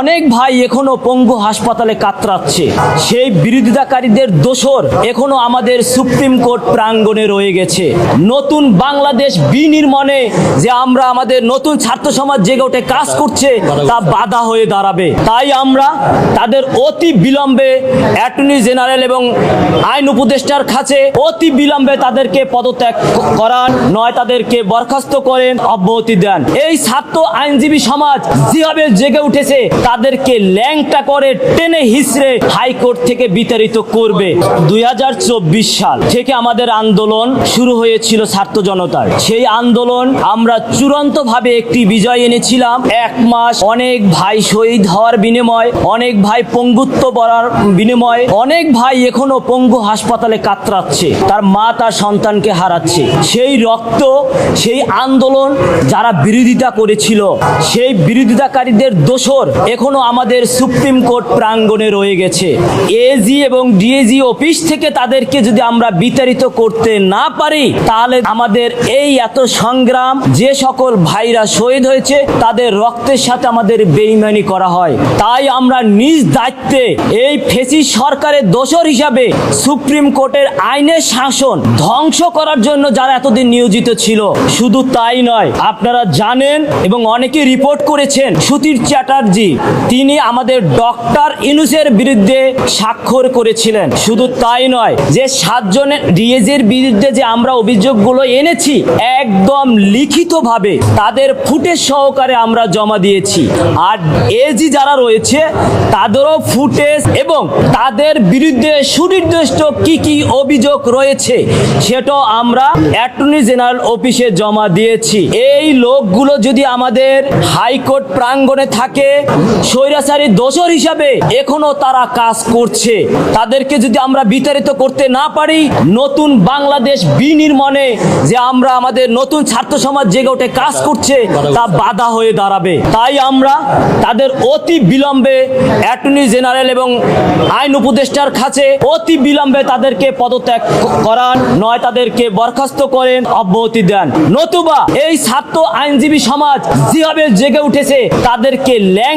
অনেক ভাই এখনও পঙ্গু হাসপাতালে কাতরাচ্ছে। সেই বিরোধিতাকারীদের দোসর এখনও আমাদের সুপ্রিম কোর্ট প্রাঙ্গণে রয়ে গেছে। নতুন বাংলাদেশ বিনির্মাণে যে আমরা আমাদের নতুন ছাত্র সমাজ জেগে উঠে কাজ করছে, তা বাধা হয়ে দাঁড়াবে। তাই আমরা তাদের অতি বিলম্বে অ্যাটর্নি জেনারেল এবং আইন উপদেষ্টার কাছে অতি বিলম্বে তাদেরকে পদত্যাগ করান, নয় তাদেরকে বরখাস্ত করেন, অব্যাহতি দেন। এই ছাত্র আইনজীবী সমাজ যেভাবে জেগে উঠেছে তাদেরকে ল্যাংটা করে টেনে হিসড়ে হাইকোর্ট থেকে বিতাড়িত করবে। দু হাজার চব্বিশ সাল থেকে আমাদের আন্দোলন শুরু হয়েছিল ছাত্র জনতার। সেই আন্দোলন আমরা চূড়ান্ত ভাবে একটি বিজয় এনেছিলাম। এক মাস অনেক ভাই শহীদ হওয়ার বিনিময়, অনেক ভাই পঙ্গুত্ব বলার বিনিময়, অনেক ভাই এখনও পঙ্গু হাসপাতালে কাতরাচ্ছে। তার মা তার সন্তানকে হারাচ্ছে। সেই রক্ত, সেই আন্দোলন যারা বিরোধিতা করেছিল, সেই বিরোধিতাকারীদের দোসর এখনও আমাদের সুপ্রিম কোর্ট প্রাঙ্গণে রয়ে গেছে। এজি এবং ডিএজি অফিস থেকে তাদেরকে যদি আমরা বিতাড়িত করতে না পারি, তাহলে আমাদের এই এত সংগ্রাম, যে সকল ভাইরা শহীদ হয়েছে, তাদের রক্তের সাথে আমাদের বেইমানি করা হয়। তাই আমরা নিজ দায়িত্বে এই ফেসি সরকারের দোসর হিসাবে সুপ্রিম কোর্টের আইনের শাসন ধ্বংস করার জন্য যারা এতদিন নিয়োজিত ছিল, শুধু তাই নয়, আপনারা জানেন এবং অনেকে রিপোর্ট করেছেন সুধীর চ্যাটার্জি তিনি আমাদের ডক্টর ইনুসের বিরুদ্ধে স্বাক্ষর করেছিলেন। শুধু তাই নয়, যে সাতজনের ডিএজের বিরুদ্ধে যে আমরা অভিযোগগুলো এনেছি, একদম লিখিতভাবে তাদের ফুটেজ সহকারে আমরা জমা দিয়েছি। আর এজি যারা রয়েছে, তাদেরও ফুটেজ এবং তাদের বিরুদ্ধে সুনির্দিষ্ট কি কি অভিযোগ রয়েছে, সেটাও আমরা অ্যাটর্নি জেনারেল অফিসে জমা দিয়েছি। এই লোকগুলো যদি আমাদের হাইকোর্ট প্রাঙ্গণে থাকে স্বৈরাচারী দোষর হিসাবে এখনও তারা কাজ করছে। তাদেরকে যদি আমরা বিতাড়িত করতে না পারি, নতুন বাংলাদেশ বিনির্মাণে যে আমরা আমাদের নতুন ছাত্র সমাজ জেগে উঠে কাজ করছে, তা বাধা হয়ে দাঁড়াবে। তাই আমরা তাদের অতি বিলম্বে অ্যাটর্নি জেনারেল এবং আইন উপদেষ্টার কাছে অতি বিলম্বে তাদেরকে পদত্যাগ করান, নয় তাদেরকে বরখাস্ত করেন, অব্যাহতি দেন। নতুবা এই ছাত্র আইনজীবী সমাজ যেভাবে জেগে উঠেছে, তাদেরকে ল্যাং